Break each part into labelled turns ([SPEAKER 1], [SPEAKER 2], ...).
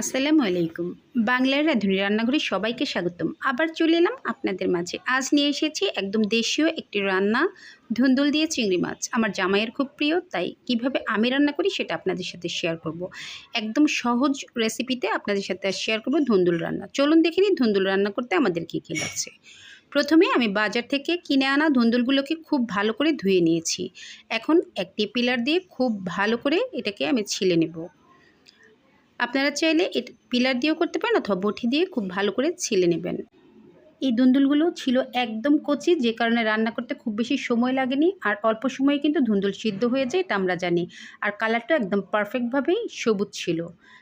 [SPEAKER 1] আসসালামু আলাইকুম। বাংলার রাঁধুনি রান্নাঘরে সবাইকে স্বাগতম। আবার চলে এলাম আপনাদের মাঝে। আজ নিয়ে এসেছি একদম দেশীয় একটি রান্না, ধুন্দুল দিয়ে চিংড়ি মাছ। আমার জামাইয়ের খুব প্রিয়, তাই কীভাবে আমি রান্না করি সেটা আপনাদের সাথে শেয়ার করব। একদম সহজ রেসিপিতে আপনাদের সাথে শেয়ার করব ধুন্দুল রান্না। চলুন দেখে নিই ধুন্দুল রান্না করতে আমাদের কী কী লাগছে। প্রথমে আমি বাজার থেকে কিনে আনা ধুন্দুলগুলোকে খুব ভালো করে ধুয়ে নিয়েছি। এখন একটি পিলার দিয়ে খুব ভালো করে এটাকে আমি ছিলে নেব। আপনারা চাইলে এটা, পিলার দিয়েও করতে পারেন অথবা বটি দিয়ে খুব ভালো করে ছিলে নেবেন। এই ধুন্দুলগুলো ছিল একদম কচি, যে কারণে রান্না করতে খুব বেশি সময় লাগেনি আর অল্প সময়ে কিন্তু ধুন্দুল সিদ্ধ হয়ে যায়, এটা আমরা জানি। আর কালারটা একদম পারফেক্টভাবেই সবুজ ছিল।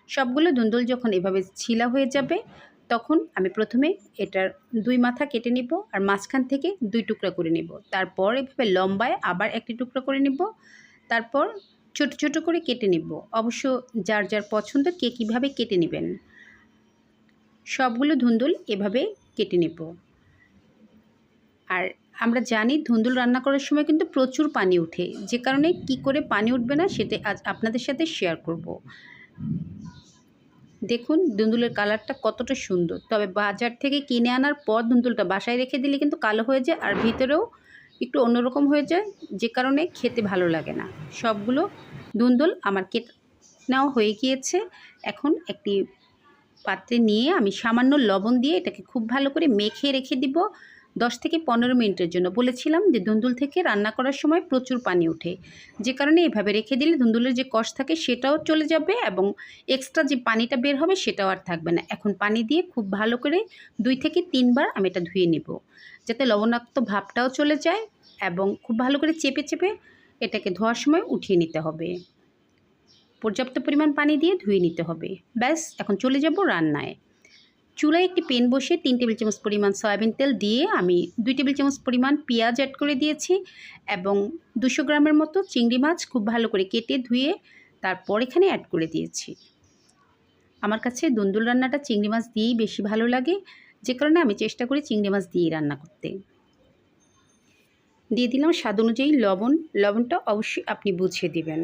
[SPEAKER 1] সবগুলো ধুন্দুল যখন এভাবে ছিলা হয়ে যাবে, তখন আমি প্রথমে এটার দুই মাথা কেটে নিব আর মাঝখান থেকে দুই টুকরা করে নিব। তারপর এভাবে লম্বায় আবার একটি টুকরা করে নিব। তারপর ছোট ছোট করে কেটে নিব। অবশ্য যার যার পছন্দ কে কীভাবে কেটে নেবেন? সবগুলো ধুন্দুল এভাবে কেটে নেব। আর আমরা জানি ধুন্দুল রান্না করার সময় কিন্তু প্রচুর পানি ওঠে। যে কারণে কি করে পানি উঠবে না সেটা আজ আপনাদের সাথে শেয়ার করব। দেখুন ধুন্দুলের কালারটা কতটা সুন্দর। তবে বাজার থেকে কিনে আনার পর ধুন্দুলটা বাসায় রেখে দিলে কিন্তু কালো হয়ে যায় আর ভিতরেও একটু অন্যরকম হয়ে যায়, যে কারণে খেতে ভালো লাগে না। সবগুলো দুন্দল আমার কেটে নেওয়া হয়ে গিয়েছে। এখন একটি পাত্রে নিয়ে আমি সামান্য লবণ দিয়ে এটাকে খুব ভালো করে মেখে রেখে দিব। দশ থেকে পনেরো মিনিটের জন্য বলেছিলাম যে ধুন্দুল থেকে রান্না করার সময় প্রচুর পানি ওঠে। যে কারণে এভাবে রেখে দিলে ধুন্দুলের যে কষ থাকে সেটাও চলে যাবে এবং এক্সট্রা যে পানিটা বের হবে সেটাও আর থাকবে না। এখন পানি দিয়ে খুব ভালো করে দুই থেকে তিনবার আমি এটা ধুয়ে নেব যাতে লবণাক্ত ভাবটাও চলে যায় এবং খুব ভালো করে চেপে চেপে এটাকে ধোয়ার সময় উঠিয়ে নিতে হবে। পর্যাপ্ত পরিমাণ পানি দিয়ে ধুয়ে নিতে হবে। ব্যাস, এখন চলে যাব রান্নায়। চুলায় একটি পেন বসে তিন টেবিল চামচ পরিমাণ সয়াবিন তেল দিয়ে আমি দুই টেবিল চামচ পরিমাণ পেঁয়াজ অ্যাড করে দিয়েছি এবং দুশো গ্রামের মতো চিংড়ি মাছ খুব ভালো করে কেটে ধুয়ে তারপর এখানে অ্যাড করে দিয়েছি। আমার কাছে দুন্দুল রান্নাটা চিংড়ি মাছ দিয়েই বেশি ভালো লাগে, যে কারণে আমি চেষ্টা করি চিংড়ি মাছ দিয়েই রান্না করতে। দিয়ে দিলাম স্বাদ অনুযায়ী লবণ, লবণটা অবশ্যই আপনি বুঝিয়ে দিবেন।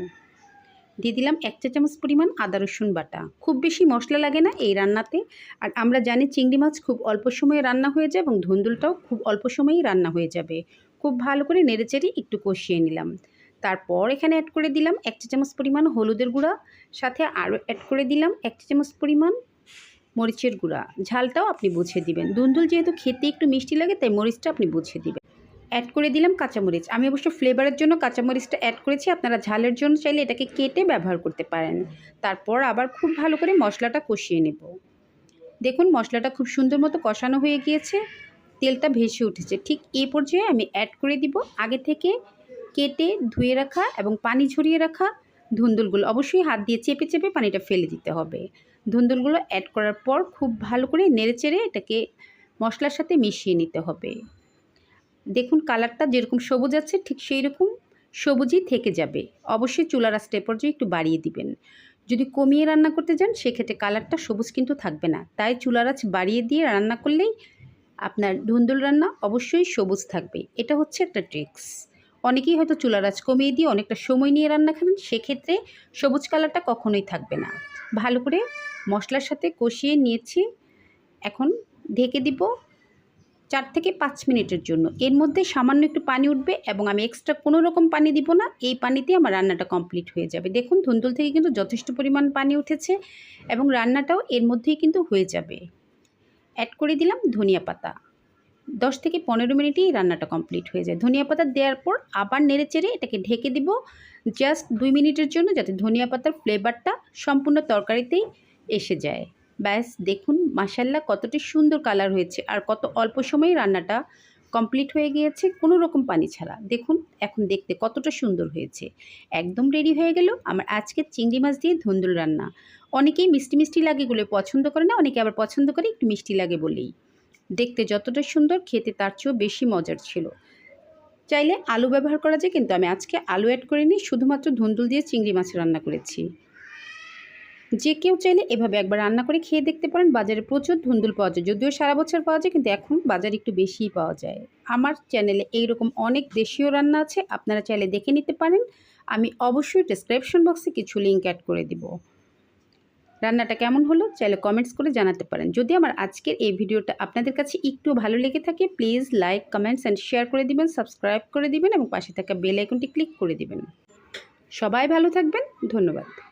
[SPEAKER 1] দিয়ে দিলাম এক চা চামচ পরিমাণ আদা, রসুন বাটা। খুব বেশি মশলা লাগে না এই রান্নাতে। আর আমরা জানি চিংড়ি মাছ খুব অল্প সময়ে রান্না হয়ে যায় এবং ধুন্দুলটাও খুব অল্প সময়েই রান্না হয়ে যাবে। খুব ভালো করে নেড়েচেড়ে একটু কষিয়ে নিলাম। তারপর এখানে অ্যাড করে দিলাম এক চা চামচ পরিমাণ হলুদের গুঁড়া। সাথে আরও অ্যাড করে দিলাম এক চা চামচ পরিমাণ মরিচের গুঁড়া। ঝালটাও আপনি বুঝিয়ে দিবেন। ধুন্দুল যেহেতু খেতে একটু মিষ্টি লাগে, তাই মরিচটা আপনি বুঝিয়ে দিবেন। অ্যাড করে দিলাম কাঁচামরিচ। আমি অবশ্য ফ্লেভারের জন্য কাঁচামরিচটা অ্যাড করেছি, আপনারা ঝালের জন্য চাইলে এটাকে কেটে ব্যবহার করতে পারেন। তারপর আবার খুব ভালো করে মশলাটা কষিয়ে নেব। দেখুন, মশলাটা খুব সুন্দর মতো কষানো হয়ে গিয়েছে, তেলটা ভেসে উঠেছে। ঠিক এই পর্যায়ে আমি অ্যাড করে দিব আগে থেকে কেটে ধুয়ে রাখা এবং পানি ঝরিয়ে রাখা ধুন্দুলগুলো। অবশ্যই হাত দিয়ে চেপে চেপে পানিটা ফেলে দিতে হবে। ধুন্দুলগুলো অ্যাড করার পর খুব ভালো করে নেড়ে চেড়ে এটাকে মশলার সাথে মিশিয়ে নিতে হবে। দেখুন কালারটা যেরকম সবুজ আছে, ঠিক সেই রকম সবুজই থেকে যাবে। অবশ্যই চুলার আঁচটা পর্যায়ে একটু বাড়িয়ে দিবেন। যদি কমিয়ে রান্না করতে যান, সেক্ষেত্রে কালারটা সবুজ কিন্তু থাকবে না। তাই চুলার আঁচ বাড়িয়ে দিয়ে রান্না করলেই আপনার ধুন্দুল রান্না অবশ্যই সবুজ থাকবে। এটা হচ্ছে একটা ট্রিক্স। অনেকেই হয়তো চুলার আঁচ কমিয়ে দিয়ে অনেকটা সময় নিয়ে রান্না খান সেক্ষেত্রে সবুজ কালারটা কখনোই থাকবে না। ভালো করে মশলার সাথে কষিয়ে নিয়েছি। এখন ঢেকে দিব চার থেকে পাঁচ মিনিটের জন্য। এর মধ্যে সামান্য একটু পানি উঠবে এবং আমি এক্সট্রা কোনো রকম পানি দিব না। এই পানিতে আমার রান্নাটা কমপ্লিট হয়ে যাবে। দেখুন, ধুন্দুল থেকে কিন্তু যথেষ্ট পরিমাণ পানি উঠেছে এবং রান্নাটাও এর মধ্যেই কিন্তু হয়ে যাবে। অ্যাড করে দিলাম ধনিয়া পাতা। দশ থেকে পনেরো মিনিটেই রান্নাটা কমপ্লিট হয়ে যায়। ধনিয়া পাতা দেওয়ার পর আবার নেড়ে চেড়ে এটাকে ঢেকে দিব জাস্ট দুই মিনিটের জন্য যাতে ধনিয়া পাতার ফ্লেভারটা সম্পূর্ণ তরকারিতেই এসে যায়। ব্যাস, দেখুন মাসাল্লা কতটি সুন্দর কালার হয়েছে আর কত অল্প সময়ে রান্নাটা কমপ্লিট হয়ে গিয়েছে কোনো রকম পানি ছাড়া। দেখুন, এখন দেখতে কতটা সুন্দর হয়েছে। একদম রেডি হয়ে গেল আমার আজকের চিংড়ি মাছ দিয়ে ধুন্দুল রান্না। অনেকেই মিষ্টি মিষ্টি লাগে বলে পছন্দ করে না, অনেকে আবার পছন্দ করে একটু মিষ্টি লাগে বলেই। দেখতে যতটা সুন্দর, খেতে তার চেয়েও বেশি মজার ছিল। চাইলে আলু ব্যবহার করা যায়, কিন্তু আমি আজকে আলু অ্যাড করিনি, শুধুমাত্র ধুন্দুল দিয়ে চিংড়ি মাছ রান্না করেছি। যে কেউ চাইলে এভাবে একবার রান্না করে খেয়ে দেখতে পারেন। বাজারে প্রচুর ধুন্দুল পাওয়া যায়। যদিও সারা বছর পাওয়া যায়, কিন্তু এখন বাজারে একটু বেশিই পাওয়া যায়। আমার চ্যানেলে এইরকম অনেক দেশীয় রান্না আছে, আপনারা চাইলে দেখে নিতে পারেন। আমি অবশ্যই ডিসক্রিপশন বক্সে কিছু লিঙ্ক অ্যাড করে দিব। রান্নাটা কেমন হলো চাইলে কমেন্টস করে জানাতে পারেন। যদি আমার আজকের এই ভিডিওটা আপনাদের কাছে একটু ভালো লেগে থাকে please like comments and share করে দিবেন সাবস্ক্রাইব করে দিবেন এবং পাশে থাকা বেল আইকনটি ক্লিক করে দিবেন। সবাই ভালো থাকবেন। ধন্যবাদ।